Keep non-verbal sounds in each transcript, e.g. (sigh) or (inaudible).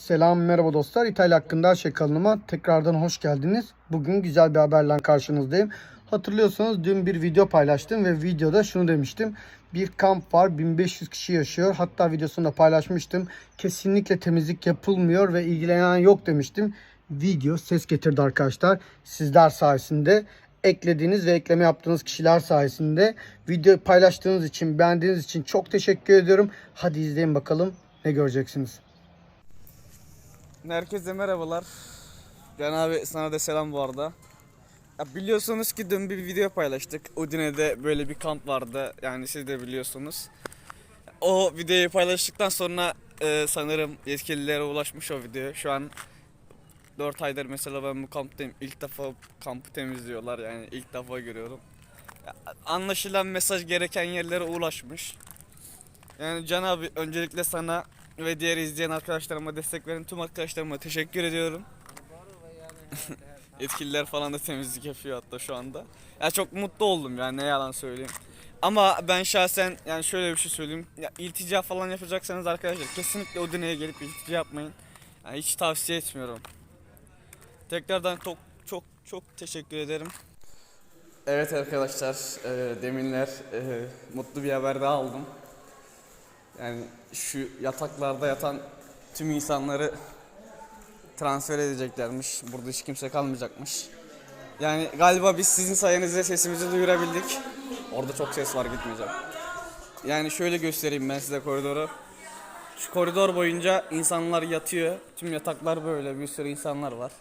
Selam merhaba dostlar. İtalya hakkında şey kanalıma tekrardan hoş geldiniz. Bugün güzel bir haberle karşınızdayım. Hatırlıyorsanız dün bir video paylaştım ve videoda şunu demiştim. Bir kamp var 1500 kişi yaşıyor. Hatta videosunu da paylaşmıştım. Kesinlikle temizlik yapılmıyor ve ilgilenen yok demiştim. Video ses getirdi arkadaşlar. Sizler sayesinde eklediğiniz ve ekleme yaptığınız kişiler sayesinde videoyu paylaştığınız için, beğendiğiniz için çok teşekkür ediyorum. Hadi izleyin bakalım ne göreceksiniz. Herkese merhabalar. Can abi sana da selam bu arada. Ya biliyorsunuz ki dün bir video paylaştık. Udine'de böyle bir kamp vardı. Yani siz de biliyorsunuz. O videoyu paylaştıktan sonra e, sanırım yetkililere ulaşmış o video. Şu an 4 aydır mesela ben bu kamptayım. İlk defa kampı temizliyorlar yani ilk defa görüyorum. Ya, anlaşılan mesaj gereken yerlere ulaşmış. Yani Can abi öncelikle sana ve diğer izleyen arkadaşlarıma destek veren tüm arkadaşlarıma teşekkür ediyorum. (laughs) Yetkililer falan da temizlik yapıyor hatta şu anda. Ya çok mutlu oldum yani ne yalan söyleyeyim. Ama ben şahsen yani şöyle bir şey söyleyeyim. Ya iltica falan yapacaksanız arkadaşlar kesinlikle o dineye gelip iltica yapmayın. Yani hiç tavsiye etmiyorum. Tekrardan çok çok çok teşekkür ederim. Evet arkadaşlar, e, deminler e, mutlu bir haber daha aldım. Yani şu yataklarda yatan tüm insanları transfer edeceklermiş. Burada hiç kimse kalmayacakmış. Yani galiba biz sizin sayenizde sesimizi duyurabildik. Orada çok ses var gitmeyeceğim. Yani şöyle göstereyim ben size koridoru. Şu koridor boyunca insanlar yatıyor. Tüm yataklar böyle bir sürü insanlar var.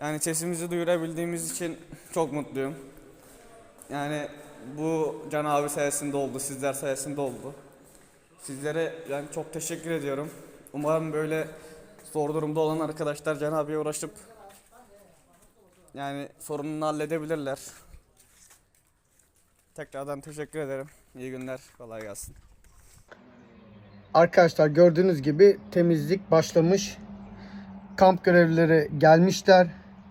Yani sesimizi duyurabildiğimiz için çok mutluyum. Yani bu Can abi sayesinde oldu, sizler sayesinde oldu. Sizlere yani çok teşekkür ediyorum. Umarım böyle zor durumda olan arkadaşlar Can abiye uğraşıp yani sorununu halledebilirler. Tekrardan teşekkür ederim. İyi günler. Kolay gelsin. Arkadaşlar gördüğünüz gibi temizlik başlamış. Kamp görevlileri gelmişler.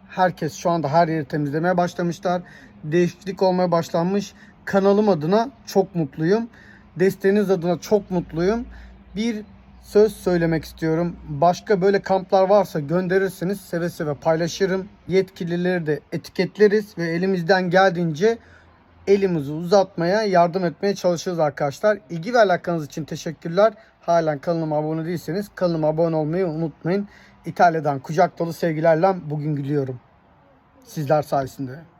Herkes şu anda her yeri temizlemeye başlamışlar. Değişiklik olmaya başlanmış. Kanalım adına çok mutluyum. Desteğiniz adına çok mutluyum. Bir söz söylemek istiyorum. Başka böyle kamplar varsa gönderirseniz seve seve paylaşırım. Yetkilileri de etiketleriz ve elimizden geldiğince elimizi uzatmaya, yardım etmeye çalışırız arkadaşlar. İlgi ve alakanız için teşekkürler. Halen kanalıma abone değilseniz kanalıma abone olmayı unutmayın. İtalya'dan kucak dolu sevgilerle bugün gülüyorum. Sizler sayesinde.